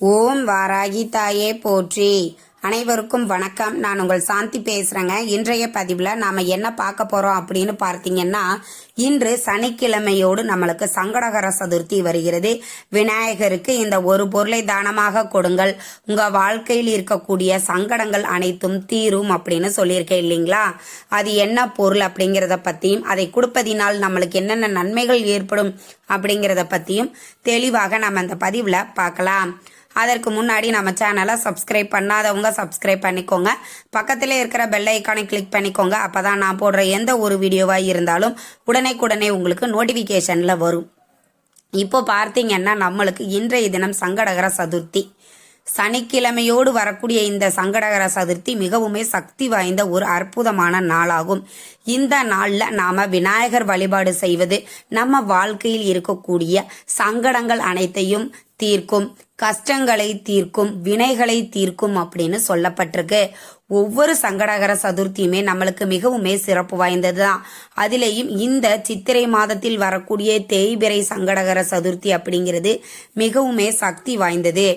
ஓம் வாராகி தாயே போற்றி. அனைவருக்கும் வணக்கம். நான் உங்கள் சாந்தி பேசுறேங்க. இன்றைய பதிவில் நாம என்ன பார்க்க போறோம் அப்படின்னு பார்த்தீங்கன்னா இன்று சனிக்கிழமையோடு நம்மளுக்கு சங்கடகர சதுர்த்தி வருகிறது. விநாயகருக்கு இந்த ஒரு பொருளை தானமாக கொடுங்கள். உங்க வாழ்க்கையில் இருக்கக்கூடிய சங்கடங்கள் அனைத்தும் தீரும் அப்படின்னு சொல்லியிருக்கேன் இல்லைங்களா? அது என்ன பொருள் அப்படிங்கிறத பத்தியும் அதை கொடுப்பதினால் நம்மளுக்கு என்னென்ன நன்மைகள் ஏற்படும் அப்படிங்கிறத பத்தியும் தெளிவாக நம்ம இந்த பதிவில் பார்க்கலாம். அதற்கு முன்னாடி நம்ம சேனலை சப்ஸ்கிரைப் பண்ணாதவங்க சப்ஸ்கிரைப் பண்ணிக்கோங்க. பக்கத்தில் இருக்கிற பெல் ஐக்கானை கிளிக் பண்ணிக்கோங்க. அப்பதான் நான் போடுற எந்த ஒரு வீடியோவாக இருந்தாலும் உடனே உங்களுக்கு நோட்டிஃபிகேஷனில் வரும். இப்போ பார்த்தீங்கன்னா நம்மளுக்கு இன்றைய தினம் சங்கடகர சதுர்த்தி. சனிக்கிழமையோடு வரக்கூடிய இந்த சங்கடகர சதுர்த்தி மிகவுமே சக்தி வாய்ந்த ஒரு அற்புதமான நாளாகும். இந்த நாளில் நாம விநாயகர் வழிபாடு செய்வது நம்ம வாழ்க்கையில் இருக்கக்கூடிய சங்கடங்கள் அனைத்தையும் தீர்க்கும் கஷ்டங்களை தீர்க்கும் வினைகளை தீர்க்கும் அப்படின்னு சொல்லப்பட்டிருக்கு. ஒவ்வொரு சங்கடகர சதுர்த்தியுமே நம்மளுக்கு மிகவுமே சிறப்பு வாய்ந்தது தான் அதிலேயும் இந்த சித்திரை மாதத்தில் வரக்கூடிய தேய்பிரை சங்கடகர சதுர்த்தி அப்படிங்கிறது மிகவுமே சக்தி வாய்ந்தது.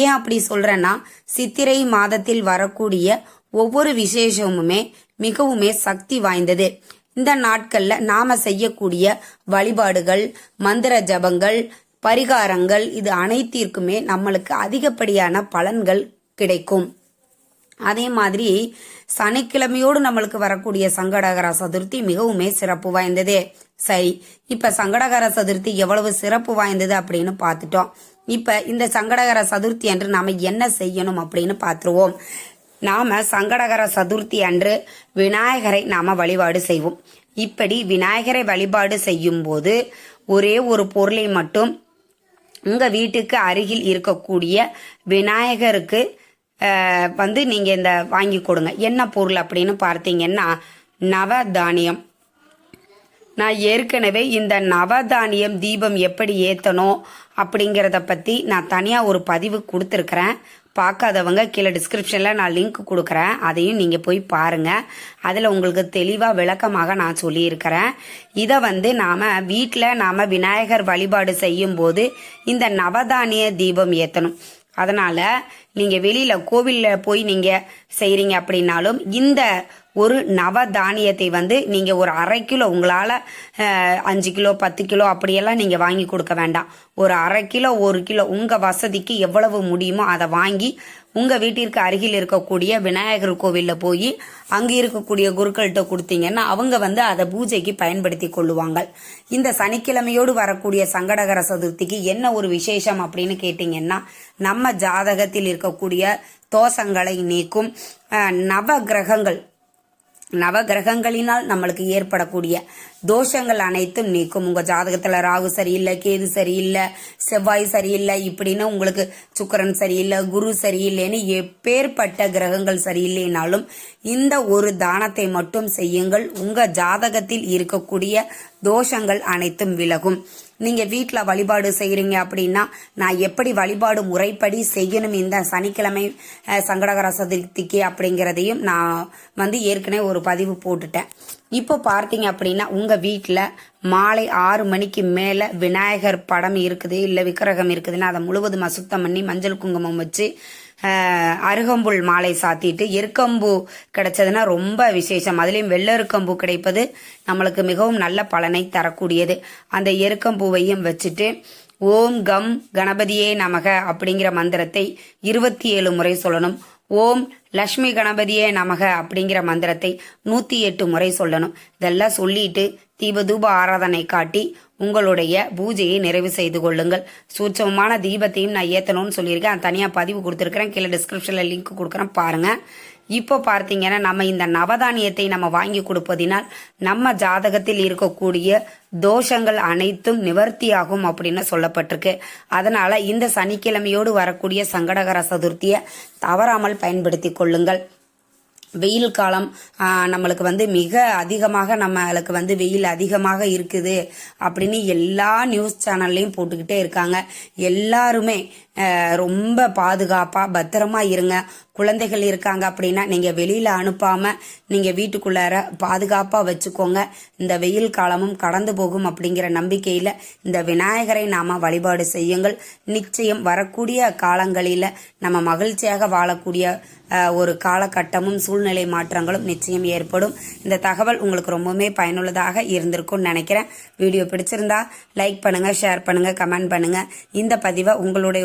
ஏன் அப்படி சொல்றேன்னா சித்திரை மாதத்தில் வரக்கூடிய ஒவ்வொரு விசேஷமுமே மிகவுமே சக்தி வாய்ந்தது. இந்த நாட்கள்ல நாம செய்யக்கூடிய வழிபாடுகள் மந்திர ஜபங்கள் பரிகாரங்கள் இது அனைத்திற்குமே நம்மளுக்கு அதிகப்படியான பலன்கள் கிடைக்கும். அதே மாதிரி சனிக்கிழமையோடு நம்மளுக்கு வரக்கூடிய சங்கடகர சதுர்த்தி மிகவுமே சிறப்பு வாய்ந்தது. சரி இப்ப சங்கடகர சதுர்த்தி எவ்வளவு சிறப்பு வாய்ந்தது அப்படின்னு பார்த்துட்டோம். இப்ப இந்த சங்கடகர சதுர்த்தி அன்று நாம என்ன செய்யணும் அப்படின்னு பார்த்துருவோம். நாம சங்கடகர சதுர்த்தி அன்று விநாயகரை நாம வழிபாடு செய்வோம். இப்படி விநாயகரை வழிபாடு செய்யும் போது ஒரே ஒரு பொருளை மட்டும் உங்க வீட்டுக்கு அருகில் இருக்கக்கூடிய விநாயகருக்கு வந்து நீங்கள் இந்த வாங்கி கொடுங்க. என்ன பொருள் அப்படின்னு பார்த்தீங்கன்னா நவதானியம். நான் ஏற்கனவே இந்த நவதானியம் தீபம் எப்படி ஏற்றணும் அப்படிங்கிறத பற்றி நான் தனியாக ஒரு பதிவு கொடுத்துருக்குறேன். பார்க்காதவங்க கீழே டிஸ்கிரிப்ஷனில் நான் லிங்க் கொடுக்குறேன். அதையும் நீங்கள் போய் பாருங்கள் அதில் உங்களுக்கு தெளிவாக விளக்கமாக நான் சொல்லியிருக்கிறேன். இதை வந்து நாம் வீட்டில் நாம் விநாயகர் வழிபாடு செய்யும்போது இந்த நவதானிய தீபம் ஏற்றணும் அதனால் நீங்கள் வெளியில் கோவிலில் போய் நீங்கள் செய்கிறீங்க அப்படின்னாலும் இந்த ஒரு நவ தானியத்தை வந்து நீங்கள் ஒரு அரை கிலோ உங்களால் அஞ்சு கிலோ பத்து கிலோ அப்படியெல்லாம் நீங்கள் வாங்கி கொடுக்க வேண்டாம். ஒரு அரை கிலோ ஒரு கிலோ உங்கள் வசதிக்கு எவ்வளவு முடியுமோ அதை வாங்கி உங்கள் வீட்டிற்கு அருகில் இருக்கக்கூடிய விநாயகர் கோவிலில் போய் அங்கே இருக்கக்கூடிய குருக்கள்கிட்ட கொடுத்தீங்கன்னா அவங்க வந்து அதை பூஜைக்கு பயன்படுத்தி கொள்ளுவாங்க. இந்த சனிக்கிழமையோடு வரக்கூடிய சங்கடகர சதுர்த்திக்கு என்ன ஒரு விசேஷம் அப்படின்னு கேட்டிங்கன்னா நம்ம ஜாதகத்தில் இருக்கக்கூடிய தோஷங்களை நீக்கும் நவ கிரகங்கள் நவ கிரகங்களினால் நம்மளுக்கு ஏற்படக்கூடிய தோஷங்கள் அனைத்தும் நீக்கும். உங்கள் ஜாதகத்தில் ராகு சரியில்லை கேது சரியில்லை செவ்வாய் சரியில்லை இப்படின்னு உங்களுக்கு சுக்கரன் சரியில்லை குரு சரியில்லைன்னு எப்பேற்பட்ட கிரகங்கள் சரியில்லைனாலும் இந்த ஒரு தானத்தை மட்டும் செய்யுங்கள். உங்கள் ஜாதகத்தில் இருக்கக்கூடிய தோஷங்கள் அனைத்தும் விலகும். நீங்கள் வீட்டில் வழிபாடு செய்கிறீங்க அப்படின்னா நான் எப்படி வழிபாடு முறைப்படி செய்யணும் இந்த சனிக்கிழமை சங்கடகர சதுர்த்திக்கு அப்படிங்கிறதையும் நான் வந்து ஏற்கனவே ஒரு பதிவு போட்டுட்டேன். இப்போ பார்த்தீங்க அப்படின்னா உங்கள் வீட்டில் மாலை ஆறு மணிக்கு மேலே விநாயகர் படம் இருக்குது இல்லை விக்கிரகம் இருக்குதுன்னா அதை முழுவதும் அசுத்தம் பண்ணி மஞ்சள் குங்குமம் வச்சு அருகம்புல் மாலை சாத்திட்டு எருக்கம்பூ கிடைச்சதுன்னா ரொம்ப விசேஷம். அதுலேயும் வெள்ளை எருக்கம்பூ கிடைப்பது நம்மளுக்கு மிகவும் நல்ல பலனை தரக்கூடியது. அந்த எருக்கம்பூவையும் வச்சுட்டு ஓம் கம் கணபதியே நமக அப்படிங்கிற மந்திரத்தை இருபத்தி ஏழு முறை சொல்லணும். ஓம் லக்ஷ்மி கணபதியே நமக அப்படிங்கிற மந்திரத்தை நூத்தி எட்டு முறை சொல்லணும். இதெல்லாம் சொல்லிட்டு தீபதூப ஆராதனை காட்டி உங்களுடைய பூஜையை நிறைவு செய்து கொள்ளுங்கள். சூட்சமமான தீபத்தையும் நான் ஏற்றணும்னு சொல்லியிருக்கேன். தனியாக பதிவு கொடுத்துருக்கிறேன். கீழே டிஸ்கிரிப்ஷனில் லிங்க் கொடுக்குறேன். பாருங்கள் இப்போ பார்த்தீங்கன்னா நம்ம இந்த நவதானியத்தை நம்ம வாங்கி கொடுப்பதினால் நம்ம ஜாதகத்தில் இருக்கக்கூடிய தோஷங்கள் அனைத்தும் நிவர்த்தியாகும் அப்படின்னு சொல்லப்பட்டிருக்கு. அதனால இந்த சனிக்கிழமையோடு வரக்கூடிய சங்கடகர சதுர்த்தியை தவறாமல் பயன்படுத்தி கொள்ளுங்கள். வெயில் காலம் நம்மளுக்கு வந்து மிக அதிகமாக நம்மளுக்கு வந்து வெயில் அதிகமாக இருக்குது அப்படின்னு எல்லா நியூஸ் சேனல்லையும் போட்டுக்கிட்டே இருக்காங்க. எல்லாருமே ரொம்ப பாதுகாப்பாக பத்திரமா இருங்க. குழந்தைகள் இருக்காங்க அப்படின்னா நீங்கள் வெளியில் அனுப்பாமல் நீங்கள் வீட்டுக்குள்ளார பாதுகாப்பாக வச்சுக்கோங்க. இந்த வெயில் காலமும் கடந்து போகும் அப்படிங்கிற நம்பிக்கையில் இந்த விநாயகரை நாம் வழிபாடு செய்யுங்கள். நிச்சயம் வரக்கூடிய காலங்களில் நம்ம மகிழ்ச்சியாக வாழக்கூடிய ஒரு காலகட்டமும் சூழ்நிலை மாற்றங்களும் நிச்சயம் ஏற்படும். இந்த தகவல் உங்களுக்கு ரொம்பவுமே பயனுள்ளதாக இருந்திருக்கும்னு நினைக்கிறேன். வீடியோ பிடிச்சிருந்தா லைக் பண்ணுங்கள் ஷேர் பண்ணுங்கள் கமெண்ட் பண்ணுங்கள் இந்த பதிவை உங்களுடைய